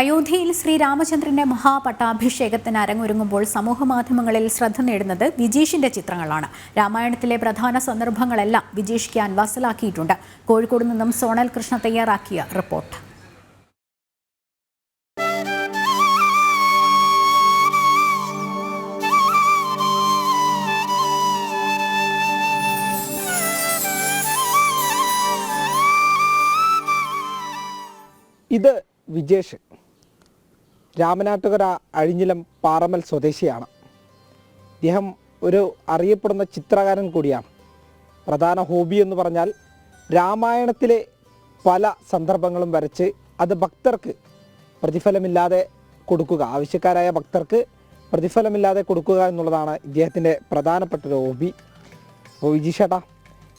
അയോധ്യയിൽ ശ്രീരാമചന്ദ്രന്റെ മഹാപട്ടാഭിഷേകത്തിന് അരങ്ങൊരുങ്ങുമ്പോൾ സമൂഹമാധ്യമങ്ങളിൽ ശ്രദ്ധ നേടുന്നത് വിജീഷിന്റെ ചിത്രങ്ങളാണ്. രാമായണത്തിലെ പ്രധാന സന്ദർഭങ്ങളെല്ലാം വിജീഷ് ക്യാൻവാസിലാക്കിയിട്ടുണ്ട് കോഴിക്കോട് നിന്നും സോണൽ കൃഷ്ണ തയ്യാറാക്കിയ റിപ്പോർട്ട്. ഇത് വിജേഷ്. രാമനാട്ടുകര അഴിഞ്ഞിലം പാറമൽ സ്വദേശിയാണ്. ഇദ്ദേഹം ഒരു അറിയപ്പെടുന്ന ചിത്രകാരൻ കൂടിയാണ്. പ്രധാന ഹോബി എന്ന് പറഞ്ഞാൽ രാമായണത്തിലെ പല സന്ദർഭങ്ങളും വരച്ച് അത് ഭക്തർക്ക് പ്രതിഫലമില്ലാതെ കൊടുക്കുക. ആവശ്യക്കാരായ ഭക്തർക്ക് പ്രതിഫലമില്ലാതെ കൊടുക്കുക എന്നുള്ളതാണ് ഇദ്ദേഹത്തിന്റെ പ്രധാനപ്പെട്ട ഒരു ഹോബി. അപ്പോൾ വിജിഷേട്ടാ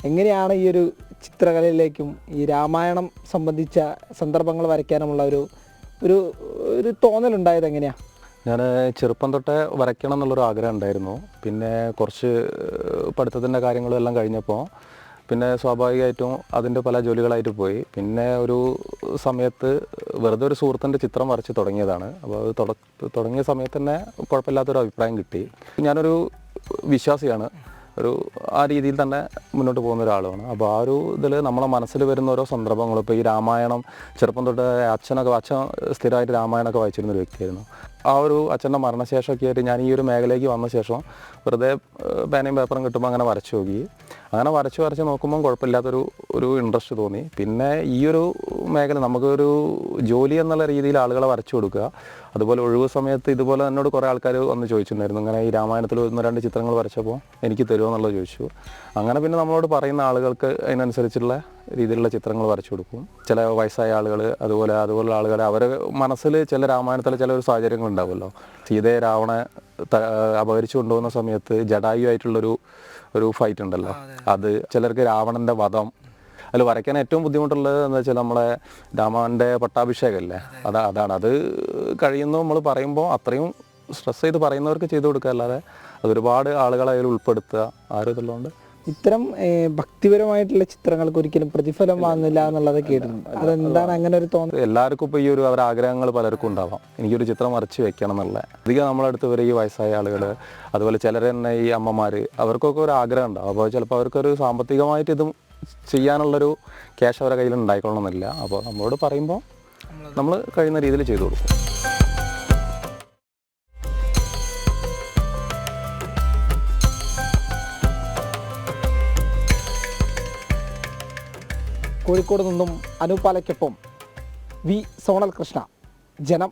എങ്ങനെയാണ് ഈ ഒരു ചിത്രകലയിലേക്കും ഈ രാമായണം സംബന്ധിച്ച സന്ദർഭങ്ങൾ വരയ്ക്കാനുമുള്ള ഒരു ഒരു ഒരു തോന്നലുണ്ടായത് എങ്ങനെയാണ് ഞാൻ ചെറുപ്പം തൊട്ടേ വരയ്ക്കണം എന്നുള്ളൊരു ആഗ്രഹം ഉണ്ടായിരുന്നു. പിന്നെ കുറച്ച് പഠിത്തത്തിന്റെ കാര്യങ്ങളും എല്ലാം കഴിഞ്ഞപ്പോൾ പിന്നെ സ്വാഭാവികമായിട്ടും അതിന്റെ പല ജോലികളായിട്ട് പോയി. പിന്നെ ഒരു സമയത്ത് വെറുതെ ഒരു സുഹൃത്തിന്റെ ചിത്രം വരച്ച് തുടങ്ങിയതാണ്. അപ്പോൾ അത് തുടങ്ങിയ സമയത്ത് തന്നെ കുഴപ്പമില്ലാത്തൊരു അഭിപ്രായം കിട്ടി. ഞാനൊരു വിശ്വാസിയാണ്. ഒരു ആ രീതിയിൽ തന്നെ മുന്നോട്ട് പോകുന്ന ഒരാളുമാണ്. അപ്പോൾ ആ ഒരു ഇതിൽ നമ്മളെ മനസ്സിൽ വരുന്ന ഓരോ സന്ദർഭങ്ങളും. ഇപ്പോൾ ഈ രാമായണം ചെറുപ്പം തൊട്ട് അച്ഛനൊക്കെ അച്ഛൻ സ്ഥിരമായിട്ട് രാമായണമൊക്കെ വായിച്ചിരുന്ന ഒരു വ്യക്തിയായിരുന്നു. ആ ഒരു അച്ഛന്റെ മരണശേഷമൊക്കെ ആയിട്ട് ഞാൻ ഈ ഒരു മേഖലയ്ക്ക് വന്ന ശേഷം വെറുതെ പേനയും പേപ്പറും കിട്ടുമ്പോൾ അങ്ങനെ വരച്ചു നോക്കി. അങ്ങനെ വരച്ച് വരച്ച് നോക്കുമ്പോൾ കുഴപ്പമില്ലാത്തൊരു ഒരു ഇൻട്രസ്റ്റ് തോന്നി. പിന്നെ ഈ ഒരു മേഖല നമുക്കൊരു ജോലി എന്നുള്ള രീതിയിൽ ആളുകളെ വരച്ചു കൊടുക്കുക. അതുപോലെ ഒഴിവ് സമയത്ത് ഇതുപോലെ എന്നോട് കുറേ ആൾക്കാർ വന്ന് ചോദിച്ചിട്ടുണ്ടായിരുന്നു. ഇങ്ങനെ ഈ രാമായണത്തിൽ ഒന്ന് രണ്ട് ചിത്രങ്ങൾ വരച്ചപ്പോൾ എനിക്ക് തരുമോ എന്നുള്ളത് ചോദിച്ചു. അങ്ങനെ പിന്നെ നമ്മളോട് പറയുന്ന ആളുകൾക്ക് അതിനനുസരിച്ചുള്ള രീതിയിലുള്ള ചിത്രങ്ങൾ വരച്ചു കൊടുക്കും. ചില വയസ്സായ ആളുകൾ അതുപോലെ അതുപോലുള്ള ആളുകൾ അവരെ മനസ്സിൽ ചില രാമായണത്തിലെ ചില ഒരു സാഹചര്യങ്ങൾ ഉണ്ടാവുമല്ലോ. സീതയെ രാവണ അപഹരിച്ചു കൊണ്ടുപോകുന്ന സമയത്ത് ജഡായുമായിട്ടുള്ളൊരു ഒരു ഫൈറ്റ് ഉണ്ടല്ലോ. അത് ചിലർക്ക് രാവണന്റെ വധം അതിൽ വരയ്ക്കാൻ ഏറ്റവും ബുദ്ധിമുട്ടുള്ളത് എന്ന് വെച്ചാൽ നമ്മളെ രാമന്റെ പട്ടാഭിഷേകമല്ലേ അതാ. അതാണ്. അത് കഴിയുന്നു നമ്മൾ പറയുമ്പോൾ അത്രയും സ്ട്രെസ് ചെയ്ത് പറയുന്നവർക്ക് ചെയ്തു കൊടുക്കുക. അല്ലാതെ അതൊരുപാട് ആളുകളെ അതിൽ ഉൾപ്പെടുത്തുക ആരും ഇതുള്ളതുകൊണ്ട് ഇത്തരം ഭക്തിപരമായിട്ടുള്ള ചിത്രങ്ങൾക്ക് ഒരിക്കലും പ്രതിഫലം വാങ്ങില്ല എന്നുള്ളത് കേട്ടിട്ടുണ്ട്. അതെന്താണ് അങ്ങനെ ഒരു തോന്നുന്നത് എല്ലാവർക്കും ഇപ്പോൾ ഈ ഒരു അവരുടെ ആഗ്രഹങ്ങൾ പലർക്കും ഉണ്ടാവാം. എനിക്കൊരു ചിത്രം വരച്ച് വെക്കണം എന്നുള്ള. അധികം നമ്മളെ അടുത്ത് വരെ ഈ വയസ്സായ ആളുകൾ അതുപോലെ ചിലർ തന്നെ ഈ അമ്മമാർ അവർക്കൊക്കെ ഒരു ആഗ്രഹം ഉണ്ടാവും. അപ്പോൾ ചിലപ്പോൾ അവർക്കൊരു സാമ്പത്തികമായിട്ട് ഇതും ചെയ്യാനുള്ളൊരു ക്യാഷ് അവരുടെ കയ്യിൽ ഉണ്ടായിക്കൊള്ളണമെന്നില്ല. അപ്പോൾ നമ്മളോട് പറയുമ്പോൾ നമ്മൾ കഴിയുന്ന രീതിയിൽ ചെയ്തു കൊടുക്കും. കോഴിക്കോട് നിന്നും അനുപാലയ്ക്കൊപ്പം വി സോണൽ കൃഷ്ണ. ജനം